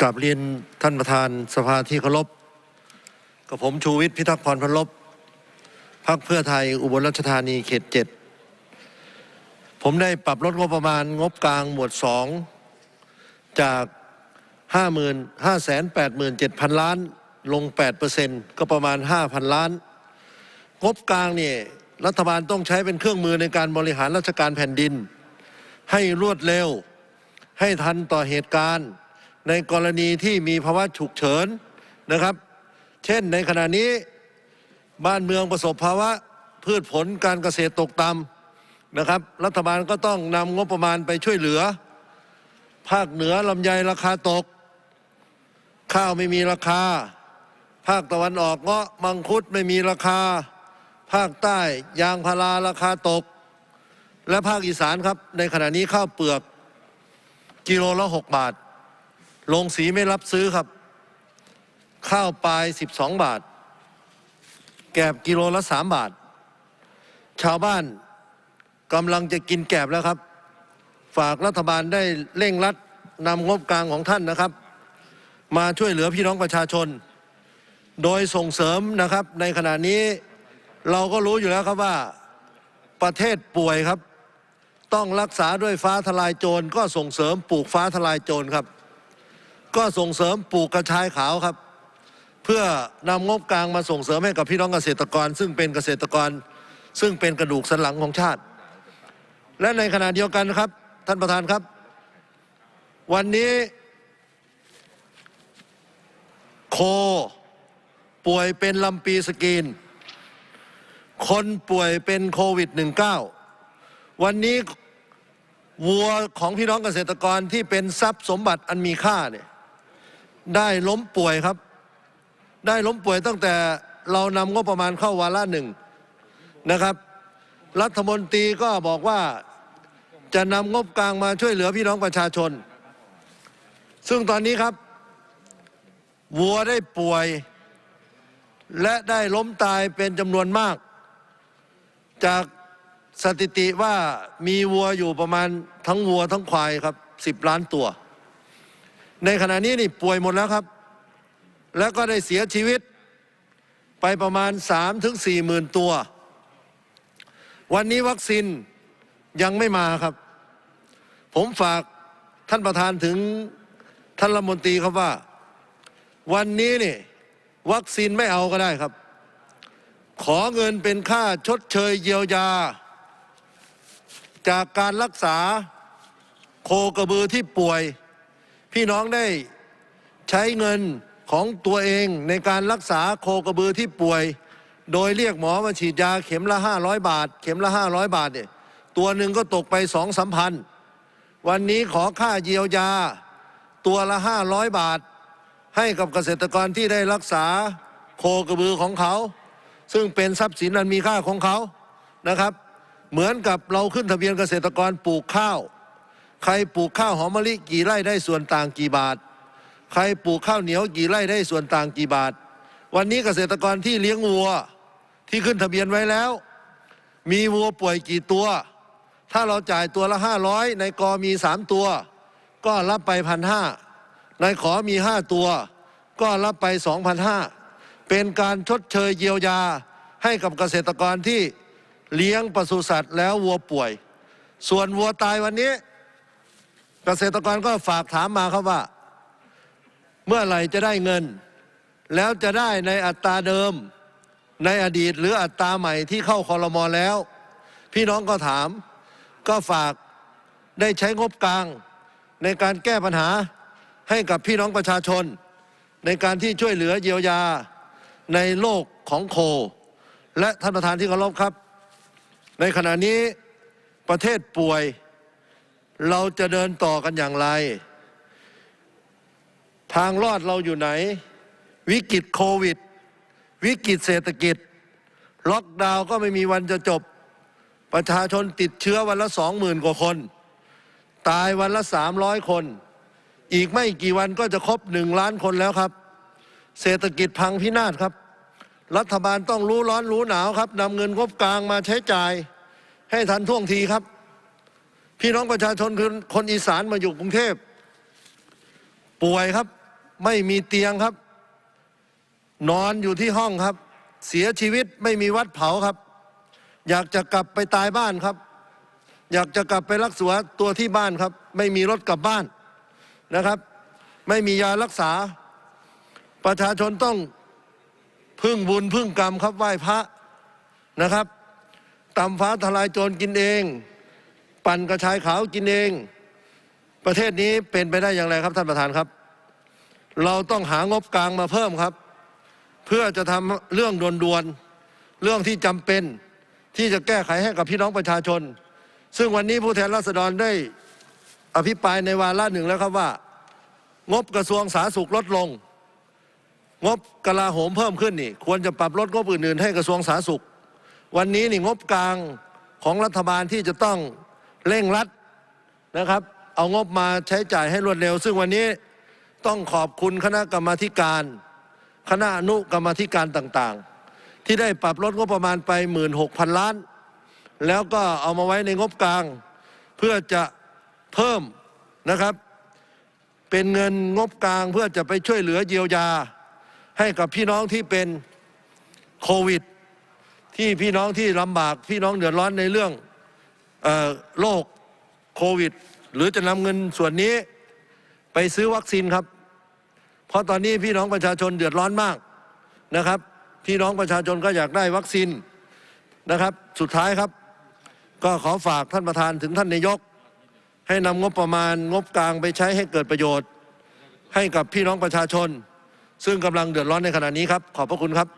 กลับเรียนท่านประธานสภาที่เคารพกับผมชูวิทย์พิทักษ์พรพันลบพักเพื่อไทยอุบลราชธานีเขตเจ็ดผมได้ปรับลดงบประมาณงบกลางหมวดสองจากห้าหมื่นห้าแสนแปดหมื่นเจ็ดพันล้านลงแปดเปอร์เซ็นก็ประมาณห้าพันล้าน งบกลางเนี่ยรัฐบาลต้องใช้เป็นเครื่องมือในการบริหารราชการแผ่นดิน ให้รวดเร็ว ให้ทันต่อเหตุการณ์ ในกรณีที่มีภาวะฉุกเฉินนะครับ เช่นในขณะนี้บ้านเมืองประสบภาวะพืชผลการเกษตรตกต่ำนะครับ รัฐบาลก็ต้องนำงบประมาณไปช่วยเหลือ ภาคเหนือลำไยราคาตก ข้าวไม่มีราคา ภาคตะวันออกเงาะมังคุดไม่มีราคา ภาคใต้ยางพาราราคาตก และภาคอีสานครับ ในขณะนี้ข้าวเปลือกกิโลละหกบาท ลงสีไม่รับซื้อครับ ข้าวปลายสิบสองบาท แกบกิโลละสามบาท ชาวบ้านกำลังจะกินแกบแล้วครับ ฝากรัฐบาลได้เร่งรัดนำงบกลางของท่านนะครับ มาช่วยเหลือพี่น้องประชาชน โดยส่งเสริมนะครับ ในขณะนี้เราก็รู้อยู่แล้วครับว่าประเทศป่วยครับ ต้องรักษาด้วยฟ้าทลายโจรก็ส่งเสริมปลูกฟ้าทลายโจรครับ ก็ส่งเสริมปลูกกระชายขาวครับ เพื่อนำงบกลางมาส่งเสริมให้กับพี่น้องเกษตรกร ซึ่งเป็นเกษตรกร ซึ่งเป็นกระดูกสันหลังของชาติ และในขณะเดียวกันครับ ท่านประธานครับ วันนี้โคป่วยเป็นลำปีสกีน คนป่วยเป็นโควิด -19 วันนี้วัวของพี่น้องเกษตรกรที่เป็นทรัพย์สมบัติอันมีค่าเนี่ย ได้ล้มป่วยครับ ได้ล้มป่วยตั้งแต่เรานำงบประมาณเข้าวาระหนึ่งนะครับ รัฐมนตรีก็บอกว่าจะนำงบกลางมาช่วยเหลือพี่น้องประชาชน ซึ่งตอนนี้ครับ วัวได้ป่วย และได้ล้มตายเป็นจำนวนมาก จากสถิติว่ามีวัวอยู่ประมาณทั้งวัวทั้งควายครับสิบล้านตัว ในขณะนี้นี่ป่วยหมดแล้วครับ แล้วก็ได้เสียชีวิตไปประมาณสามถึงสี่หมื่นตัว วันนี้วัคซีนยังไม่มาครับ ผมฝากท่านประธานถึงท่านรัฐมนตรีครับว่า วันนี้นี่วัคซีนไม่เอาก็ได้ครับ ขอเงินเป็นค่าชดเชยเยียวยา จากการรักษาโคกระบือที่ป่วย พี่น้องได้ใช้เงินของตัวเองในการรักษาโคกระบือที่ป่วย โดยเรียกหมอมาฉีดยาเข็มละห้าร้อยบาท เข็มละห้าร้อยบาทเนี่ยตัวหนึ่งก็ตกไปสองสามพัน วันนี้ขอค่าเยียวยา ตัวละห้าร้อยบาท ให้กับเกษตรกรที่ได้รักษาโคกระบือของเขา ซึ่งเป็นทรัพย์สินอันมีค่าของเขานะครับ เหมือนกับเราขึ้นทะเบียนเกษตรกรปลูกข้าว ใครปลูกข้าวหอมมะลิกี่ไร่ได้ส่วนต่างกี่บาท ใครปลูกข้าวเหนียวกี่ไร่ได้ส่วนต่างกี่บาท วันนี้เกษตรกรที่เลี้ยงวัวที่ขึ้นทะเบียนไว้แล้ว มีวัวป่วยกี่ตัว ถ้าเราจ่ายตัวละห้าร้อยในกอมีสามตัว ก็รับไปพันห้าในขอมีห้าตัว ก็รับไปสองพันห้าเป็นการชดเชยเยียวยาให้กับเกษตรกรที่เลี้ยงปศุสัตว์แล้ววัวป่วย ส่วนวัวตายวันนี้ เกษตรกรก็ฝากถามมาครับว่า เมื่อไหร่จะได้เงิน แล้วจะได้ในอัตราเดิมในอดีตหรืออัตราใหม่ที่เข้าคอรมอแล้ว พี่น้องก็ถาม ก็ฝากได้ใช้งบกลาง ในการแก้ปัญหาให้กับพี่น้องประชาชน ในการที่ช่วยเหลือเยียวยาในโลกของโค และท่านประธานที่เคารพครับ ในขณะนี้ประเทศป่วย เราจะเดินต่อกันอย่างไร ทางรอดเราอยู่ไหน วิกฤตโควิด วิกฤตเศรษฐกิจ ล็อกดาวน์ก็ไม่มีวันจะจบ ประชาชนติดเชื้อวันละสองหมื่นกว่าคน ตายวันละสามร้อยคน อีกไม่กี่วันก็จะครบหนึ่งล้านคนแล้วครับ เศรษฐกิจพังพินาศครับ รัฐบาลต้องรู้ร้อนรู้หนาวครับนำเงินงบกลางมาใช้จ่ายให้ทันท่วงทีครับ พี่น้องประชาชนคือคนอีสานมาอยู่กรุงเทพ ป่วยครับ ไม่มีเตียงครับ นอนอยู่ที่ห้องครับ เสียชีวิตไม่มีวัดเผาครับ อยากจะกลับไปตายบ้านครับ อยากจะกลับไปรักษาตัวที่บ้านครับ ไม่มีรถกลับบ้านนะครับ ไม่มียารักษา ประชาชนต้องพึ่งบุญพึ่งกรรมครับไหว้พระนะครับตำฟ้าทลายโจรกินเอง ปั่นกระชายขาวกินเอง ประเทศนี้เป็นไปได้อย่างไรครับท่านประธานครับ เราต้องหางบกลางมาเพิ่มครับ เพื่อจะทำเรื่องด่วนๆเรื่องที่จำเป็นที่จะแก้ไขให้กับพี่น้องประชาชน ซึ่งวันนี้ผู้แทนราษฎรได้อภิปรายในวาระหนึ่งแล้วครับว่า งบกระทรวงสาธารณสุขลดลง งบกลาโหมเพิ่มขึ้นนี่ ควรจะปรับลดงบอื่นๆให้กระทรวงสาธารณสุข วันนี้นี่งบกลางของรัฐบาลที่จะต้อง เร่งรัดนะครับ เอางบมาใช้จ่ายให้รวดเร็ว ซึ่งวันนี้ต้องขอบคุณคณะกรรมาธิการ คณะอนุกรรมาธิการต่างๆ ที่ได้ปรับลดงบประมาณไปหมื่นหกพันล้าน แล้วก็เอามาไว้ในงบกลาง เพื่อจะเพิ่มนะครับ เป็นเงินงบกลางเพื่อจะไปช่วยเหลือเยียวยา ให้กับพี่น้องที่เป็นโควิด ที่พี่น้องที่ลำบากพี่น้องเดือดร้อนในเรื่อง โรคโควิด หรือจะนำเงินส่วนนี้ไปซื้อวัคซีนครับ เพราะตอนนี้พี่น้องประชาชนเดือดร้อนมากนะครับ พี่น้องประชาชนก็อยากได้วัคซีนนะครับ สุดท้ายครับ ก็ขอฝากท่านประธานถึงท่านนายก ให้นำงบประมาณงบกลางไปใช้ให้เกิดประโยชน์ ให้กับพี่น้องประชาชน ซึ่งกำลังเดือดร้อนในขณะนี้ครับ ขอบพระคุณครับ